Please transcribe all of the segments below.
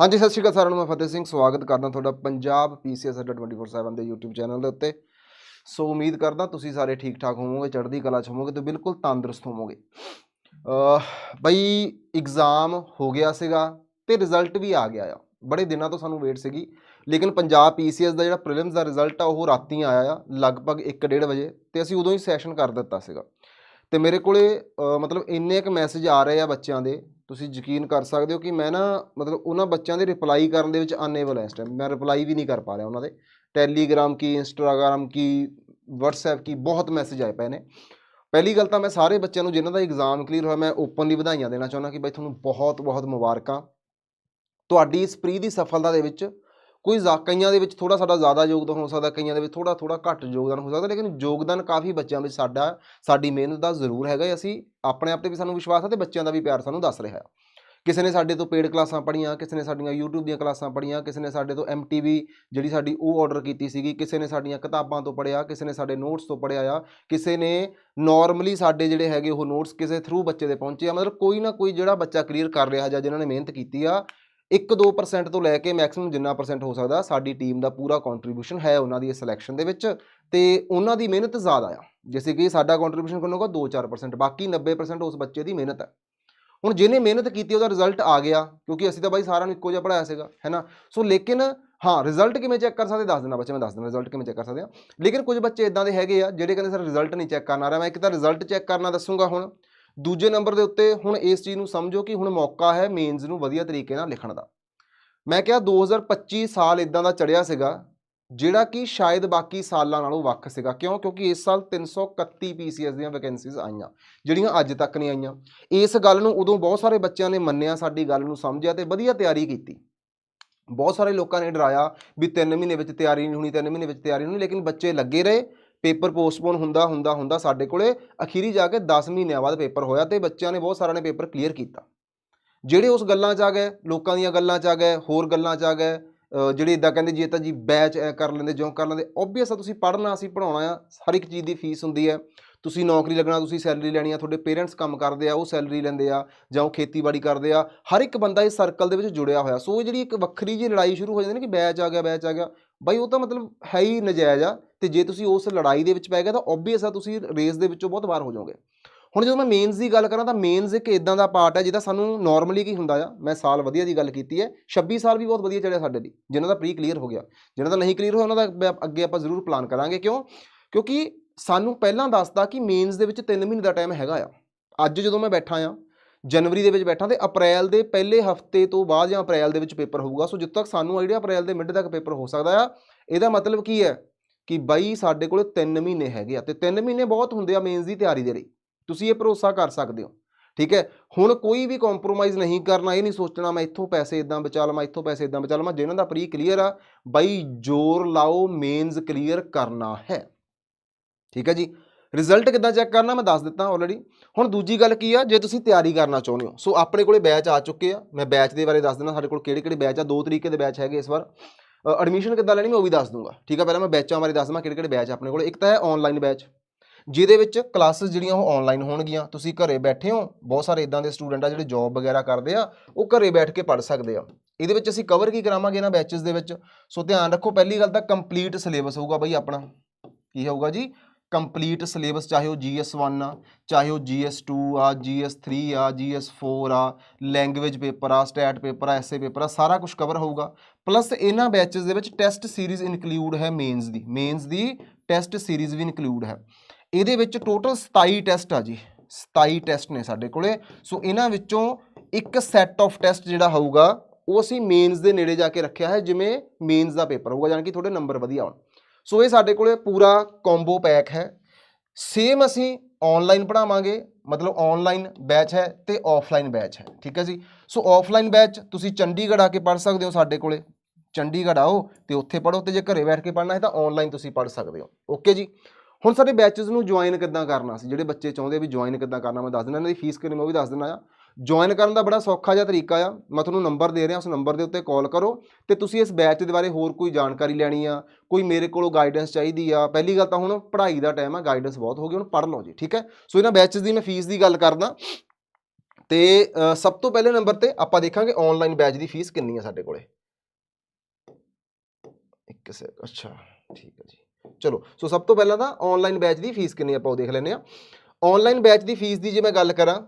ਹਾਂਜੀ, ਸਤਿ ਸ਼੍ਰੀ ਅਕਾਲ ਸਾਰਿਆਂ ਨੂੰ, ਮੈਂ ਫਤਿਹ ਸਿੰਘ। ਸਵਾਗਤ ਕਰਦਾ ਤੁਹਾਡਾ ਪੰਜਾਬ ਪੀਸੀਐਸ ਅੱਡਾ 24/7 ਦੇ YouTube ਚੈਨਲ ਦੇ ਉੱਤੇ। ਸੋ ਉਮੀਦ ਕਰਦਾ ਤੁਸੀਂ ਸਾਰੇ ਠੀਕ ਠਾਕ ਹੋਵੋਗੇ, ਚੜ੍ਹਦੀ ਕਲਾ 'ਚ ਹੋਵੋਗੇ ਤੇ ਬਿਲਕੁਲ ਤੰਦਰੁਸਤ ਹੋਵੋਗੇ। ਬਈ ਐਗਜ਼ਾਮ ਹੋ ਗਿਆ ਸੀਗਾ ਤੇ ਰਿਜ਼ਲਟ ਵੀ ਆ ਗਿਆ ਆ। ਬੜੇ ਦਿਨਾਂ ਤੋਂ ਸਾਨੂੰ ਵੇਟ ਸੀਗੀ, ਲੇਕਿਨ ਪੰਜਾਬ ਪੀਸੀਐਸ ਦਾ ਜਿਹੜਾ ਪ੍ਰੀਲਿਮਸ ਦਾ ਰਿਜ਼ਲਟ ਆ, ਉਹ ਰਾਤੀ ਆਇਆ ਆ, ਲਗਭਗ 1:30 ਵਜੇ ਤੇ ਅਸੀਂ ਉਦੋਂ ਹੀ ਸੈਸ਼ਨ ਕਰ ਦਿੱਤਾ ਸੀਗਾ। ਤੇ ਮੇਰੇ ਕੋਲੇ ਮਤਲਬ ਇੰਨੇ ਕੁ ਮੈਸੇਜ ਆ ਰਹੇ ਆ ਬੱਚਿਆਂ ਦੇ, ਤੁਸੀਂ ਯਕੀਨ ਕਰ ਸਕਦੇ ਹੋ ਕਿ ਮੈਂ ਨਾ, ਮਤਲਬ ਉਹਨਾਂ ਬੱਚਿਆਂ ਦੇ ਰਿਪਲਾਈ ਕਰਨ ਦੇ ਵਿੱਚ ਅਨੇਬਲ ਹਾਂ ਇਸ ਟਾਈਮ ਮੈਂ ਰਿਪਲਾਈ ਵੀ ਨਹੀਂ ਕਰ ਪਾ ਰਿਹਾ ਉਹਨਾਂ ਦੇ। ਟੈਲੀਗ੍ਰਾਮ ਕੀ ਇੰਸਟਾਗ੍ਰਾਮ ਕੀ, WhatsApp ਕੀ, ਬਹੁਤ ਮੈਸੇਜ ਆਏ ਪਏ ਨੇ। ਪਹਿਲੀ ਗੱਲ ਤਾਂ ਮੈਂ ਸਾਰੇ ਬੱਚਿਆਂ ਨੂੰ, ਜਿਨ੍ਹਾਂ ਦਾ ਐਗਜ਼ਾਮ ਕਲੀਅਰ ਹੋਇਆ, ਮੈਂ ਓਪਨਲੀ ਵਧਾਈਆਂ ਦੇਣਾ ਚਾਹੁੰਦਾ ਕਿ ਬਈ ਤੁਹਾਨੂੰ ਬਹੁਤ ਬਹੁਤ ਮੁਬਾਰਕਾਂ। ਤੁਹਾਡੀ ਇਸ ਪ੍ਰੀ ਦੀ ਸਫਲਤਾ ਦੇ ਵਿੱਚ ਕੋਈ ਜ਼ਾ, ਕਈਆਂ ਦੇ ਵਿੱਚ ਥੋੜਾ ਸਾਡਾ ਜ਼ਿਆਦਾ ਯੋਗਦਾਨ ਹੋ ਸਕਦਾ, ਕਈਆਂ ਦੇ ਵਿੱਚ ਥੋੜਾ ਥੋੜਾ ਘੱਟ ਯੋਗਦਾਨ ਹੋ ਸਕਦਾ, ਲੇਕਿਨ ਯੋਗਦਾਨ ਕਾਫੀ ਬੱਚਿਆਂ ਵਿੱਚ ਸਾਡਾ, ਸਾਡੀ ਮਿਹਨਤ ਦਾ ਜ਼ਰੂਰ ਹੈਗਾ ਅਸੀਂ ਆਪਣੇ ਆਪ ਤੇ ਵੀ ਸਾਨੂੰ ਵਿਸ਼ਵਾਸ ਹੈ ਤੇ ਬੱਚਿਆਂ ਦਾ ਵੀ ਪਿਆਰ ਸਾਨੂੰ ਦੱਸ ਰਿਹਾ ਹੈ। ਕਿਸੇ ਨੇ ਸਾਡੇ ਤੋਂ ਪੇਡ ਕਲਾਸਾਂ ਪੜ੍ਹੀਆਂ, ਕਿਸੇ ਨੇ ਸਾਡੀਆਂ YouTube ਦੀਆਂ ਕਲਾਸਾਂ ਪੜ੍ਹੀਆਂ, ਕਿਸੇ ਨੇ ਸਾਡੇ ਤੋਂ MTV ਜਿਹੜੀ ਸਾਡੀ ਉਹ ਆਰਡਰ ਕੀਤੀ ਸੀਗੀ, ਕਿਸੇ ਨੇ ਸਾਡੀਆਂ ਕਿਤਾਬਾਂ ਤੋਂ ਪੜ੍ਹਿਆ, ਕਿਸੇ ਨੇ ਸਾਡੇ ਨੋਟਸ ਤੋਂ ਪੜ੍ਹਿਆ ਆ, ਕਿਸੇ ਨੇ ਨਾਰਮਲੀ ਸਾਡੇ ਜਿਹੜੇ ਹੈਗੇ ਉਹ ਨੋਟਸ ਕਿਸੇ ਥਰੂ ਬੱਚੇ ਦੇ ਪਹੁੰਚੇ ਆ, ਮਤਲਬ ਕੋਈ ਨਾ ਕੋਈ ਜਿਹੜਾ ਬੱਚਾ ਕਲੀਅਰ ਕਰ ਰਿਹਾ ਜਾਂ ਜਿਨ੍ਹਾਂ ਨੇ ਮਿਹਨਤ ਕੀਤੀ ਆ 1-2% ਤੋਂ ਲੈ ਕੇ ਮੈਕਸਿਮਮ ਜਿੰਨਾ ਪਰਸੈਂਟ ਹੋ ਸਕਦਾ ਸਾਡੀ ਟੀਮ ਦਾ ਪੂਰਾ ਕੰਟਰੀਬਿਊਸ਼ਨ ਹੈ ਉਹਨਾਂ ਦੀ ਸਿਲੈਕਸ਼ਨ ਦੇ ਵਿੱਚ ਤੇ ਉਹਨਾਂ ਦੀ ਮਿਹਨਤ ਜ਼ਿਆਦਾ ਆ। ਜਿਵੇਂ ਕਿ ਸਾਡਾ ਕੰਟਰੀਬਿਊਸ਼ਨ ਕਿੰਨਾ ਹੋਗਾ 2-4% ਬਾਕੀ 90% ਉਸ ਬੱਚੇ ਦੀ ਮਿਹਨਤ ਹੈ ਹੁਣ ਜਿਹਨੇ ਮਿਹਨਤ ਕੀਤੀ, ਉਹਦਾ ਰਿਜ਼ਲਟ ਆ ਗਿਆ, ਕਿਉਂਕਿ ਅਸੀਂ ਤਾਂ ਬਾਈ ਸਾਰਿਆਂ ਨੂੰ ਇੱਕੋ ਜਿਹਾ ਪੜਾਇਆ ਸੀਗਾ ਹੈਨਾ ਸੋ ਲੇਕਿਨ ਹਾਂ ਰਿਜ਼ਲਟ ਕਿਵੇਂ ਚੈੱਕ ਕਰ ਸਕਦੇ? ਦੱਸ ਦੇਣਾ ਬੱਚੇ, ਮੈਂ ਦੱਸ ਦਿੰਦਾ ਰਿਜ਼ਲਟ ਕਿਵੇਂ ਚੈੱਕ ਕਰ ਸਕਦੇ ਆ? ਲੇਕਿਨ ਕੁਝ ਬੱਚੇ ਇਦਾਂ ਦੇ ਹੈਗੇ ਆ, ਜਿਹੜੇ ਕਹਿੰਦੇ ਸਰ ਰਿਜ਼ਲਟ ਨਹੀਂ ਚੈੱਕ ਕਰਨਾ ਆ ਰਿਹਾ, ਮੈਂ ਇੱਕ ਤਾਂ ਰਿਜ਼ਲਟ ਚੈੱਕ ਕਰਨਾ ਦੱਸੂਗਾ ਹੁਣ। ਦੂਜੇ ਨੰਬਰ ਦੇ ਉੱਤੇ ਹੁਣ ਇਸ ਚੀਜ਼ ਨੂੰ ਸਮਝੋ ਕਿ ਹੁਣ ਮੌਕਾ ਹੈ ਮੇਨਸ ਨੂੰ ਵਧੀਆ ਤਰੀਕੇ ਨਾਲ ਲਿਖਣ ਦਾ। ਮੈਂ ਕਿਹਾ 2025 ਸਾਲ ਇਦਾਂ ਦਾ ਚੜਿਆ ਸੀਗਾ, ਜਿਹੜਾ ਕਿ ਸ਼ਾਇਦ ਬਾਕੀ ਸਾਲਾਂ ਨਾਲੋਂ ਵੱਖ ਸੀਗਾ। ਕਿਉਂ? ਕਿਉਂਕਿ ਇਸ ਸਾਲ 331 ਪੀਸੀਐਸ ਦੀਆਂ ਵੈਕੈਂਸੀਜ਼ ਆਈਆਂ, ਜਿਹੜੀਆਂ ਅੱਜ ਤੱਕ ਨਹੀਂ ਆਈਆਂ। ਇਸ ਗੱਲ ਨੂੰ ਉਦੋਂ ਬਹੁਤ ਸਾਰੇ ਬੱਚਿਆਂ ਨੇ ਮੰਨਿਆ, ਸਾਡੀ ਗੱਲ ਨੂੰ ਸਮਝਿਆ ਤੇ ਵਧੀਆ ਤਿਆਰੀ ਕੀਤੀ। ਬਹੁਤ ਸਾਰੇ ਲੋਕਾਂ ਨੇ ਡਰਾਇਆ ਵੀ 3 ਮਹੀਨੇ ਵਿੱਚ ਤਿਆਰੀ ਨਹੀਂ ਹੋਣੀ 3 ਮਹੀਨੇ ਵਿੱਚ ਤਿਆਰੀ ਨਹੀਂ ਲੇਕਿਨ ਬੱਚੇ ਲੱਗੇ ਰਹੇ। ਪੇਪਰ ਪੋਸਟਪੋਨ ਹੁੰਦਾ ਹੁੰਦਾ ਹੁੰਦਾ ਸਾਡੇ ਕੋਲੇ ਅਖੀਰੀ ਜਾ ਕੇ 10 ਮਹੀਨਿਆਂ ਬਾਅਦ ਪੇਪਰ ਹੋਇਆ ਤੇ ਬੱਚਿਆਂ ਨੇ ਬਹੁਤ ਸਾਰਿਆਂ ਨੇ ਪੇਪਰ ਕਲੀਅਰ ਕੀਤਾ। ਜਿਹੜੇ ਉਸ ਗੱਲਾਂ 'ਚ ਆ ਗਏ, ਲੋਕਾਂ ਦੀਆਂ ਗੱਲਾਂ 'ਚ ਆ ਗਏ, ਹੋਰ ਗੱਲਾਂ 'ਚ ਆ ਗਏ ਜਿਹੜੇ ਇਦਾਂ ਕਹਿੰਦੇ ਜੀ, ਇਹ ਤਾਂ ਜੀ ਬੈਚ ਐ ਕਰ ਲੈਂਦੇ, ਜਿਉਂ ਕਰ ਲੈਂਦੇ ਓਬਵੀਅਸ ਆ ਤੁਸੀਂ ਪੜ੍ਹਨਾ, ਅਸੀਂ ਪੜਾਉਣਾ ਆ, ਹਰ ਇੱਕ ਚੀਜ਼ ਦੀ ਫੀਸ ਹੁੰਦੀ ਹੈ। ਤੁਸੀਂ ਨੌਕਰੀ ਲੱਗਣਾ, ਤੁਸੀਂ ਸੈਲਰੀ ਲੈਣੀ ਆ, ਤੁਹਾਡੇ ਪੇਰੈਂਟਸ ਕੰਮ ਕਰਦੇ ਆ, ਉਹ ਸੈਲਰੀ ਲੈਂਦੇ ਆ ਜਾਂ ਉਹ ਖੇਤੀਬਾੜੀ ਕਰਦੇ ਆ, ਹਰ ਇੱਕ ਬੰਦਾ ਇਸ ਸਰਕਲ ਦੇ ਵਿੱਚ ਜੁੜਿਆ ਹੋਇਆ। ਸੋ ਇਹ ਜਿਹੜੀ ਇੱਕ ਵੱਖਰੀ ਜਿਹੀ ਲੜਾਈ ਸ਼ੁਰੂ ਹੋ ਜਾਂਦੀ ਨੇ ਕਿ ਬੈਚ ਆ ਗਿਆ, ਬੈਚ ਆ ਗਿਆ, ਬਾਈ ਉਹ ਤਾਂ ਮਤਲਬ ਹੈ ਹੀ ਨਜਾਇਜ਼ ਆ ਤੇ ਜੇ ਤੁਸੀਂ ਉਸ ਲੜਾਈ ਦੇ ਵਿੱਚ ਪੈ ਗਏ ਤਾਂ ਓਬਵੀਅਸ ਆ ਤੁਸੀਂ ਰੇਸ ਦੇ ਵਿੱਚੋਂ ਬਹੁਤ ਵਾਰ ਹੋ ਜਾਓਗੇ। ਹੁਣ ਜਦੋਂ ਮੈਂ ਮੇਨਸ ਦੀ ਗੱਲ ਕਰਾਂ ਤਾਂ ਮੇਨਸ ਇੱਕ ਇਦਾਂ ਦਾ ਪਾਰਟ ਹੈ ਜਿਹਦਾ ਸਾਨੂੰ ਨਾਰਮਲੀ ਕੀ ਹੁੰਦਾ ਆ, ਮੈਂ ਸਾਲ ਵਧੀਆ ਦੀ ਗੱਲ ਕੀਤੀ ਹੈ 26 ਸਾਲ ਵੀ ਬਹੁਤ ਵਧੀਆ ਚੜਿਆ ਸਾਡੇ ਲਈ ਜਿਨ੍ਹਾਂ ਦਾ ਪ੍ਰੀ ਕਲੀਅਰ ਹੋ ਗਿਆ ਜਿਨ੍ਹਾਂ ਦਾ ਨਹੀਂ ਕਲੀਅਰ ਹੋਇਆ ਉਹਨਾਂ ਦਾ ਅੱਗੇ- ਅੱਗੇ ਆਪਾਂ ਜ਼ਰੂਰ ਪਲਾਨ ਕਰਾਂਗੇ ਕਿਉਂ? ਕਿਉਂਕਿ ਸਾਨੂੰ ਪਹਿਲਾਂ ਦੱਸਦਾ ਕਿ ਮੇਨਸ ਦੇ ਵਿੱਚ 3 ਮਹੀਨੇ ਦਾ ਟਾਈਮ ਹੈਗਾ ਆ। ਅੱਜ ਜਦੋਂ ਮੈਂ ਬੈਠਾ ਆ, ਜਨਵਰੀ ਦੇ ਵਿੱਚ ਬੈਠਾ ਤੇ ਅਪ੍ਰੈਲ ਦੇ ਪਹਿਲੇ ਹਫ਼ਤੇ ਤੋਂ ਬਾਅਦ ਜਾਂ ਅਪ੍ਰੈਲ ਦੇ ਵਿੱਚ ਪੇਪਰ ਹੋਊਗਾ। ਸੋ ਜਿੱਦ ਤੱਕ ਸਾਨੂੰ ਆਈਡੀਆ ਅਪ੍ਰੈਲ ਦੇ ਮਿਡ ਤੱਕ ਪੇਪਰ ਹੋ ਸਕਦਾ ਆ, ਇਹਦਾ ਮਤਲਬ ਕੀ ਹੈ ਕਿ ਬਾਈ ਸਾਡੇ ਕੋਲ 3 ਮਹੀਨੇ ਹੈਗੇ ਆ ਤੇ 3 ਮਹੀਨੇ ਬਹੁਤ ਹੁੰਦੇ ਆ ਮੇਨਸ ਦੀ ਤਿਆਰੀ ਦੇ ਲਈ। ਤੁਸੀਂ ਇਹ ਭਰੋਸਾ ਕਰ ਸਕਦੇ ਹੋ, ਠੀਕ ਹੈ? ਹੁਣ ਕੋਈ ਵੀ ਕੰਪਰੋਮਾਈਜ਼ ਨਹੀਂ ਕਰਨਾ, ਇਹ ਨਹੀਂ ਸੋਚਣਾ ਮੈਂ ਇੱਥੋਂ ਪੈਸੇ ਇਦਾਂ ਬਚਾ ਲਵਾਂ, ਇੱਥੋਂ ਪੈਸੇ ਇਦਾਂ ਬਚਾ ਲਵਾਂ, ਜਿਹਨਾਂ ਦਾ ਪ੍ਰੀ ਕਲੀਅਰ ਆ, ਬਾਈ ਜ਼ੋਰ ਲਾਓ ਮੇਨਸ ਕਲੀਅਰ ਕਰਨਾ ਹੈ। ਠੀਕ ਹੈ ਜੀ। ਰਿਜ਼ਲਟ ਕਿੱਦਾਂ ਚੈੱਕ ਕਰਨਾ ਮੈਂ ਦੱਸ ਦਿੱਤਾ ਆਲਰੇਡੀ ਹੁਣ ਦੂਜੀ ਗੱਲ ਕੀ ਆ, ਜੇ ਤੁਸੀਂ ਤਿਆਰੀ ਕਰਨਾ ਚਾਹੁੰਦੇ ਹੋ, ਸੋ ਆਪਣੇ ਕੋਲੇ ਬੈਚ ਆ ਚੁੱਕੇ ਆ। ਮੈਂ ਬੈਚ ਦੇ ਬਾਰੇ ਦੱਸ ਦਿੰਦਾ, ਸਾਡੇ ਕੋਲ ਕਿਹੜੇ ਕਿਹੜੇ ਬੈਚ ਆ, ਦੋ ਤਰੀਕੇ ਦੇ ਬੈਚ ਹੈਗੇ ਇਸ ਵਾਰ। ਐਡਮਿਸ਼ਨ ਕਿੱਦਾਂ ਲੈਣੀ ਮੈਂ ਉਹ ਵੀ ਦੱਸ ਦੂੰਗਾ। ਠੀਕ ਆ, ਪਹਿਲਾਂ ਮੈਂ ਬੈਚਾਂ ਬਾਰੇ ਦੱਸ ਦਵਾਂ ਕਿਹੜੇ ਕਿਹੜੇ ਬੈਚ ਆਪਣੇ ਕੋਲ। ਇੱਕ ਤਾਂ ਹੈ ਆਨਲਾਈਨ ਬੈਚ ਜਿਹਦੇ ਵਿੱਚ ਕਲਾਸਿਸ ਜਿਹੜੀਆਂ ਉਹ ਆਨਲਾਈਨ ਹੋਣਗੀਆਂ। ਤੁਸੀਂ ਘਰੇ ਬੈਠੇ ਹੋ, ਬਹੁਤ ਸਾਰੇ ਇਦਾਂ ਦੇ ਸਟੂਡੈਂਟ ਆ ਜਿਹੜੇ ਜੌਬ ਵਗੈਰਾ ਕਰਦੇ ਆ, ਉਹ ਘਰੇ ਬੈਠ ਕੇ ਪੜ੍ਹ ਸਕਦੇ ਆ। ਇਹਦੇ ਵਿੱਚ ਅਸੀਂ ਕਵਰ ਕੀ ਕਰਾਵਾਂਗੇ ਇਹਨਾਂ ਬੈਚਸ ਦੇ ਵਿੱਚ? ਸੋ ਧਿਆਨ ਰੱਖੋ, ਪਹਿਲੀ ਗੱਲ ਤਾਂ ਕੰਪਲੀਟ ਸਿਲੇਬਸ ਹੋਊਗਾ ਬਈ ਆਪਣਾ। ਕੀ ਹੋਊਗਾ ਜੀ? ਕੰਪਲੀਟ ਸਿਲੇਬਸ ਚਾਹੇ ਉਹ GS1 ਆ, ਚਾਹੇ ਉਹ GS2 ਆ GS3 ਆ GS4 ਆ ਲੈਂਗੁਏਜ ਪੇਪਰ ਆ ਸਟੈਟ ਪੇਪਰ ਆ ਐਸਏ ਪੇਪਰ ਆ, ਸਾਰਾ ਕੁਝ ਕਵਰ ਹੋਊਗਾ। ਪਲੱਸ ਇਹਨਾਂ ਬੈਚਸ ਦੇ ਵਿੱਚ ਟੈਸਟ ਸੀਰੀਜ਼ ਇਨਕਲੂਡ ਹੈ ਮੇਨਸ ਦੀ। ਮੇਨਸ ਦੀ ਟੈਸਟ ਸੀਰੀਜ਼ ਵੀ ਇਨਕਲੂਡ ਹੈ। ਇਹਦੇ ਵਿੱਚ ਟੋਟਲ 27 ਟੈਸਟ ਆ ਜੀ। 27 ਟੈਸਟ ਨੇ ਸਾਡੇ ਕੋਲੇ। ਸੋ ਇਹਨਾਂ ਵਿੱਚੋਂ ਇੱਕ ਸੈੱਟ ਆਫ ਟੈਸਟ ਜਿਹੜਾ ਹੋਊਗਾ, ਉਹ ਅਸੀਂ ਮੇਨਸ ਦੇ ਨੇੜੇ ਜਾ ਕੇ ਰੱਖਿਆ ਹੈ, ਜਿਵੇਂ ਮੇਨਸ ਦਾ ਪੇਪਰ ਹੋਊਗਾ, ਯਾਨੀ ਕਿ ਤੁਹਾਡੇ ਨੰਬਰ ਵਧੀਆ ਆਉਣ ਸੋ ਇਹ ਸਾਡੇ ਕੋਲੇ ਪੂਰਾ ਕੰਬੋ ਪੈਕ ਹੈ। ਸੇਮ ਅਸੀਂ ਆਨਲਾਈਨ ਪੜਾਵਾਂਗੇ ਮਤਲਬ ਆਨਲਾਈਨ ਬੈਚ ਹੈ ਤੇ ਆਫਲਾਈਨ ਬੈਚ ਹੈ, ਠੀਕ ਹੈ ਜੀ? ਸੋ ਆਫਲਾਈਨ ਬੈਚ ਤੁਸੀਂ ਚੰਡੀਗੜ੍ਹ ਆ ਕੇ ਪੜ ਸਕਦੇ ਹੋ ਸਾਡੇ ਕੋਲੇ। ਚੰਡੀਗੜ੍ਹ ਆਓ ਤੇ ਉੱਥੇ ਪੜੋ ਤੇ ਜੇ ਘਰੇ ਬੈਠ ਕੇ ਪੜਨਾ ਹੈ ਤਾਂ ਆਨਲਾਈਨ ਤੁਸੀਂ ਪੜ ਸਕਦੇ ਹੋ। ਓਕੇ ਜੀ? ਹੁਣ ਸਾਡੇ ਬੈਚਸ ਨੂੰ ਜੁਆਇਨ ਕਿੱਦਾਂ ਕਰਨਾ ਸੀ? ਜਿਹੜੇ ਬੱਚੇ ਚਾਹੁੰਦੇ ਵੀ ਜੁਆਇਨ ਕਿੱਦਾਂ ਕਰਨਾ, ਮੈਂ ਦੱਸ ਦਿੰਦਾ, ਇਹਨਾਂ ਦੀ ਫੀਸ ਕਿੰਨੀ, ਮੈਂ ਉਹ ਵੀ ਦੱਸ ਦਿੰਦਾ ਆ ਜੁਆਇਨ ਕਰਨ ਦਾ ਬੜਾ ਸੌਖਾ ਜਿਹਾ ਤਰੀਕਾ ਆ। ਮੈਂ ਤੁਹਾਨੂੰ ਨੰਬਰ ਦੇ ਰਿਹਾ, ਉਸ ਨੰਬਰ ਦੇ ਉੱਤੇ ਕਾਲ ਕਰੋ ਤੇ ਤੁਸੀਂ ਇਸ ਬੈਚ ਦੇ ਬਾਰੇ ਹੋਰ ਕੋਈ ਜਾਣਕਾਰੀ ਲੈਣੀ ਆ, ਕੋਈ ਮੇਰੇ ਕੋਲੋਂ ਗਾਈਡੈਂਸ ਚਾਹੀਦੀ ਆ। ਪਹਿਲੀ ਗੱਲ ਤਾਂ ਹੁਣ ਪੜ੍ਹਾਈ ਦਾ ਟਾਈਮ ਆ ਗਾਈਡੈਂਸ ਬਹੁਤ ਹੋ ਗਈ, ਹੁਣ ਪੜ੍ਹ ਲਓ ਜੀ, ਠੀਕ ਹੈ? ਸੋ ਇਹਨਾਂ ਬੈਚਸ ਦੀ ਮੈਂ ਫੀਸ ਦੀ ਗੱਲ ਕਰਦਾ। ਤੇ ਸਭ ਤੋਂ ਪਹਿਲੇ ਨੰਬਰ ਤੇ ਆਪਾਂ ਦੇਖਾਂਗੇ ਆਨਲਾਈਨ ਬੈਚ ਦੀ ਫੀਸ ਕਿੰਨੀ ਆ ਸਾਡੇ ਕੋਲੇ। ਇੱਕ ਸੇ ਅੱਛਾ, ਠੀਕ ਹੈ ਜੀ। ਚਲੋ, ਸੋ ਸਭ ਤੋਂ ਪਹਿਲਾਂ ਤਾਂ ਆਨਲਾਈਨ ਬੈਚ ਦੀ ਫੀਸ ਕਿੰਨੀ ਆਪਾਂ ਉਹ ਦੇਖ ਲੈਂਦੇ ਆ ਆਨਲਾਈਨ ਬੈਚ ਦੀ ਫੀਸ ਦੀ ਜੇ ਮੈਂ ਗੱਲ ਕਰਾਂ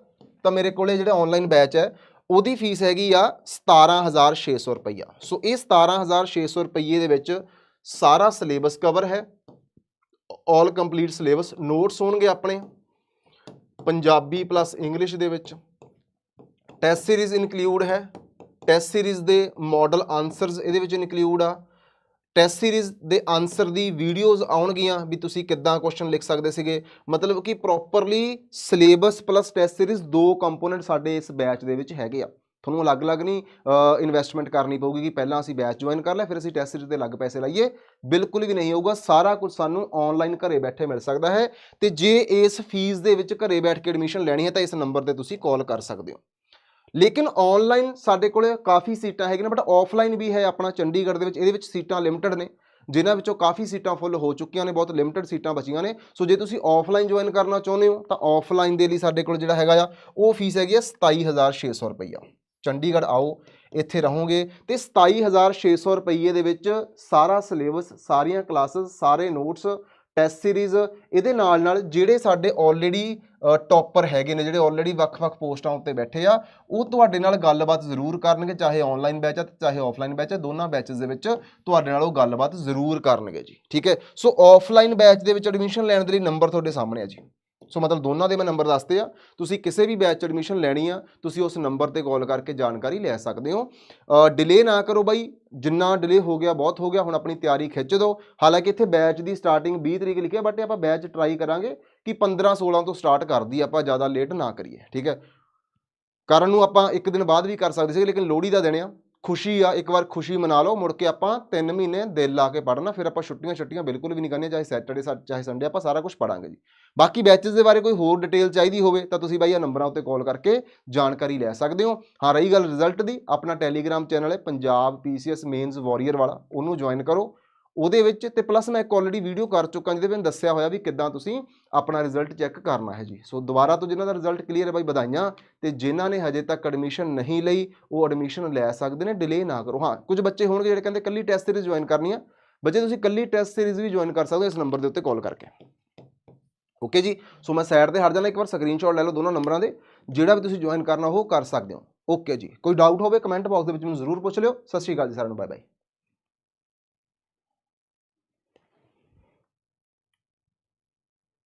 ਤਾਂ ਮੇਰੇ ਕੋਲੇ ਜਿਹੜਾ ਆਨਲਾਈਨ ਬੈਚ ਹੈ, ਉਹਦੀ ਫੀਸ ਹੈਗੀ ਆ 17600 ਰੁਪਈਆ। ਸੋ ਇਹ 17600 ਰੁਪਈਏ ਦੇ ਵਿੱਚ ਸਾਰਾ ਸਿਲੇਬਸ ਕਵਰ ਹੈ। ਆਲ ਕੰਪਲੀਟ ਸਿਲੇਬਸ ਨੋਟਸ ਹੋਣਗੇ ਆਪਣੇ। ਪੰਜਾਬੀ ਪਲੱਸ ਇੰਗਲਿਸ਼ ਦੇ ਵਿੱਚ। ਟੈਸਟ ਸੀਰੀਜ਼ ਇਨਕਲੂਡ ਹੈ। ਟੈਸਟ ਸੀਰੀਜ਼ ਦੇ ਮਾਡਲ ਆਨਸਰਸ ਇਹਦੇ ਵਿੱਚ ਇਨਕਲੂਡ ਆ। ਟੈਸਟ ਸੀਰੀਜ਼ ਦੇ ਆਨਸਰ ਦੀ ਵੀਡੀਓਜ਼ ਆਉਣਗੀਆਂ ਵੀ ਤੁਸੀਂ ਕਿੱਦਾਂ ਕੁਐਸਚਨ ਲਿਖ ਸਕਦੇ ਸੀਗੇ। ਮਤਲਬ ਕਿ properly syllabus plus test series ਦੋ ਕੰਪੋਨੈਂਟ ਸਾਡੇ ਇਸ ਬੈਚ ਦੇ ਵਿੱਚ ਹੈਗੇ ਆ। ਤੁਹਾਨੂੰ ਅਲੱਗ-ਅਲੱਗ ਨਹੀਂ ਇਨਵੈਸਟਮੈਂਟ ਕਰਨੀ ਪਊਗੀ ਕਿ ਪਹਿਲਾਂ ਅਸੀਂ ਬੈਚ ਜੁਆਇਨ ਕਰ ਲਿਆ, ਫਿਰ ਅਸੀਂ ਟੈਸਟ ਸੀਰੀਜ਼ ਦੇ ਅਲੱਗ ਪੈਸੇ ਲਾਈਏ। ਬਿਲਕੁਲ ਵੀ ਨਹੀਂ ਹੋਊਗਾ ਸਾਰਾ ਕੁਝ ਸਾਨੂੰ ਆਨਲਾਈਨ ਘਰੇ ਬੈਠੇ ਮਿਲ ਸਕਦਾ ਹੈ। ਤੇ ਜੇ ਇਸ ਫੀਸ ਦੇ ਵਿੱਚ ਘਰੇ ਬੈਠ ਕੇ ਐਡਮਿਸ਼ਨ ਲੈਣੀ ਹੈ ਤਾਂ ਇਸ ਨੰਬਰ ਤੇ ਤੁਸੀਂ ਕਾਲ ਕਰ ਸਕਦੇ ਹੋ। ਲੇਕਿਨ ਆਨਲਾਈਨ ਸਾਡੇ ਕੋਲੇ ਕਾਫੀ ਸੀਟਾਂ ਹੈਗੀਆਂ ਬਟ ਆਫਲਾਈਨ ਵੀ ਹੈ ਆਪਣਾ ਚੰਡੀਗੜ੍ਹ ਦੇ ਵਿੱਚ, ਇਹਦੇ ਵਿੱਚ ਸੀਟਾਂ ਲਿਮਟਿਡ ਨੇ, ਜਿਨ੍ਹਾਂ ਵਿੱਚੋਂ ਕਾਫੀ ਸੀਟਾਂ ਫੁੱਲ ਹੋ ਚੁੱਕੀਆਂ ਨੇ, ਬਹੁਤ ਲਿਮਟਿਡ ਸੀਟਾਂ ਬਚੀਆਂ ਨੇ। ਸੋ ਜੇ ਤੁਸੀਂ ਆਫਲਾਈਨ ਜੁਆਇਨ ਕਰਨਾ ਚਾਹੁੰਦੇ ਹੋ, ਤਾਂ ਆਫਲਾਈਨ ਦੇ ਲਈ ਸਾਡੇ ਕੋਲ ਜਿਹੜਾ ਹੈਗਾ ਆ, ਉਹ ਫੀਸ ਹੈਗੀ ਆ 27600 ਰੁਪਈਆ। ਚੰਡੀਗੜ੍ਹ ਆਓ, ਇੱਥੇ ਰਹੋਗੇ, ਤੇ 27600 ਰੁਪਈਏ ਦੇ ਵਿੱਚ ਸਾਰਾ ਸਿਲੇਬਸ ਸਾਰੀਆਂ ਕਲਾਸਿਸ ਸਾਰੇ ਨੋਟਸ ਟੈਸਟ ਸੀਰੀਜ਼ ਇਹਦੇ ਨਾਲ ਨਾਲ ਜਿਹੜੇ ਸਾਡੇ ਆਲਰੇਡੀ ਟੌਪਰ ਹੈਗੇ ਨੇ, ਜਿਹੜੇ ਆਲਰੇਡੀ ਵੱਖ-ਵੱਖ ਪੋਸਟਾਂ ਉੱਤੇ ਬੈਠੇ ਆ, ਉਹ ਤੁਹਾਡੇ ਨਾਲ ਗੱਲਬਾਤ ਜ਼ਰੂਰ ਕਰਨਗੇ, ਚਾਹੇ ਆਨਲਾਈਨ ਬੈਚ ਆ ਤੇ ਚਾਹੇ ਆਫਲਾਈਨ ਬੈਚ ਆ, ਦੋਨਾਂ ਬੈਚਸ ਦੇ ਵਿੱਚ ਤੁਹਾਡੇ ਨਾਲ ਉਹ ਗੱਲਬਾਤ ਜ਼ਰੂਰ ਕਰਨਗੇ ਜੀ, ਠੀਕ ਹੈ? ਸੋ ਆਫਲਾਈਨ ਬੈਚ ਦੇ ਵਿੱਚ ਐਡਮਿਸ਼ਨ ਲੈਣ ਦੇ ਲਈ ਨੰਬਰ ਤੁਹਾਡੇ ਸਾਹਮਣੇ ਆ ਜੀ। ਸੋ ਮਤਲਬ ਦੋਨਾਂ ਦੇ ਮੈਂ ਨੰਬਰ ਦੱਸਦੇ ਆ। ਤੁਸੀਂ ਕਿਸੇ ਵੀ ਬੈਚ 'ਚ ਐਡਮਿਸ਼ਨ ਲੈਣੀ ਆ, ਤੁਸੀਂ ਉਸ ਨੰਬਰ ਤੇ ਕਾਲ ਕਰਕੇ ਜਾਣਕਾਰੀ ਲੈ ਸਕਦੇ ਹੋ। ਡਿਲੇ ਨਾ ਕਰੋ ਬਾਈ। ਜਿੰਨਾ ਡਿਲੇ ਹੋ ਗਿਆ, ਬਹੁਤ ਹੋ ਗਿਆ, ਹੁਣ ਆਪਣੀ ਤਿਆਰੀ ਖਿੱਚ ਦਿਓ ਹਾਲਾਂਕਿ ਇੱਥੇ ਬੈਚ ਦੀ ਸਟਾਰਟਿੰਗ 20 ਤਰੀਕ ਲਿਖੀ ਲਿਖਿਆ ਬਟ ਆਪਾਂ ਬੈਚ ਟਰਾਈ ਕਰਾਂਗੇ ਕਿ 15 16 ਤੋਂ ਸਟਾਰਟ ਕਰਦੀ ਆਪਾਂ ਜ਼ਿਆਦਾ ਲੇਟ ਨਾ ਕਰੀਏ, ਠੀਕ ਹੈ। ਕਰਨ ਨੂੰ ਆਪਾਂ ਇੱਕ ਦਿਨ ਬਾਅਦ ਵੀ ਕਰ ਸਕਦੇ ਸੀ ਲੇਕਿਨ ਲੋਹੜੀ ਦਾ ਦਿਨ ਆ। ਖੁਸ਼ੀ ਆ, ਇੱਕ ਵਾਰ ਖੁਸ਼ੀ ਮਨਾ ਲਓ, ਮੁੜ ਕੇ ਆਪਾਂ 3 ਮਹੀਨੇ ਦਿਲ ਲਾ ਕੇ ਪੜਨਾ ਫਿਰ ਆਪਾਂ ਛੁੱਟੀਆਂ ਛੁੱਟੀਆਂ ਬਿਲਕੁਲ ਵੀ ਨਹੀਂ ਕਰਨੀਆਂ, ਚਾਹੇ ਸੈਟਰਡੇ ਚਾਹੇ ਸੰਡੇ ਆਪਾਂ ਸਾਰਾ ਕੁਝ ਪੜਾਂਗੇ ਜੀ। ਬਾਕੀ ਬੈਚਸ ਦੇ ਬਾਰੇ ਕੋਈ ਹੋਰ ਡਿਟੇਲ ਚਾਹੀਦੀ ਹੋਵੇ, ਤਾਂ ਤੁਸੀਂ ਬਾਈ ਇਹ ਨੰਬਰਾਂ ਉੱਤੇ ਕਾਲ ਕਰਕੇ ਜਾਣਕਾਰੀ ਲੈ ਸਕਦੇ ਹੋ। ਹਾਂ, ਰਹੀ ਗੱਲ ਰਿਜ਼ਲਟ ਦੀ, ਆਪਣਾ ਟੈਲੀਗ੍ਰਾਮ ਚੈਨਲ ਹੈ, ਪੰਜਾਬ ਪੀਸੀਐਸ ਮੇਨਸ ਵਾਰੀਅਰ ਵਾਲਾ, ਉਹਨੂੰ ਜੁਆਇਨ ਕਰੋ। ਉਹਦੇ ਵਿੱਚ ਤੇ ਪਲੱਸ ਮੈਂ ਇੱਕ ਆਲਰੇਡੀ ਵੀਡੀਓ ਕਰ ਚੁੱਕਾ ਜਿਹਦੇ ਵਿੱਚ ਦੱਸਿਆ ਹੋਇਆ ਵੀ ਕਿੱਦਾਂ ਤੁਸੀਂ ਆਪਣਾ ਰਿਜ਼ਲਟ ਚੈੱਕ ਕਰਨਾ ਹੈ ਜੀ। ਸੋ ਦੁਬਾਰਾ ਤੋਂ ਜਿਨ੍ਹਾਂ ਦਾ ਰਿਜ਼ਲਟ ਕਲੀਅਰ ਹੈ ਬਾਈ ਵਧਾਈਆਂ ਤੇ ਜਿਨ੍ਹਾਂ ਨੇ ਹਜੇ ਤੱਕ ਐਡਮਿਸ਼ਨ ਨਹੀਂ ਲਈ, ਉਹ ਐਡਮਿਸ਼ਨ ਲੈ ਸਕਦੇ ਨੇ ਡਿਲੇ ਨਾ ਕਰੋ। ਹਾਂ, ਕੁਝ ਬੱਚੇ ਹੋਣਗੇ ਜਿਹੜੇ ਕਹਿੰਦੇ ਕੱਲੀ ਟੈਸਟ ਸੀਰੀਜ਼ ਜੁਆਇਨ ਕਰਨੀ ਆ। ਬੱਚੇ, ਤੁਸੀਂ ਕੱਲੀ ਟੈਸਟ ਸੀਰੀਜ਼ ਵੀ ਜੁਆਇਨ ਕਰ ਸਕਦੇ ਹੋ ਇਸ ਨੰਬਰ ਦੇ ਉੱਤੇ ਕਾਲ ਕਰਕੇ। ਓਕੇ ਜੀ? ਸੋ ਮੈਂ ਸਾਈਡ ਤੇ ਹਟ ਜਾਣਾ ਇੱਕ ਵਾਰ ਸਕਰੀਨਸ਼ਾਟ ਲੈ ਲਓ ਦੋਨੋਂ ਨੰਬਰਾਂ ਦੇ। ਜਿਹੜਾ ਵੀ ਤੁਸੀਂ ਜੁਆਇਨ ਕਰਨਾ, ਉਹ ਕਰ ਸਕਦੇ ਹੋ। ਓਕੇ ਜੀ? ਕੋਈ ਡਾਊਟ ਹੋਵੇ ਕਮੈਂਟ ਬਾਕਸ ਦੇ ਵਿੱਚ ਮੈਨੂੰ ਜ਼ਰੂਰ ਪੁੱਛ ਲਿਓ। ਸਤਿ ਸ਼੍ਰੀ ਅਕਾਲ ਜੀ, ਸਾਰਿਆਂ ਨੂੰ ਬਾਏ ਬਾਏ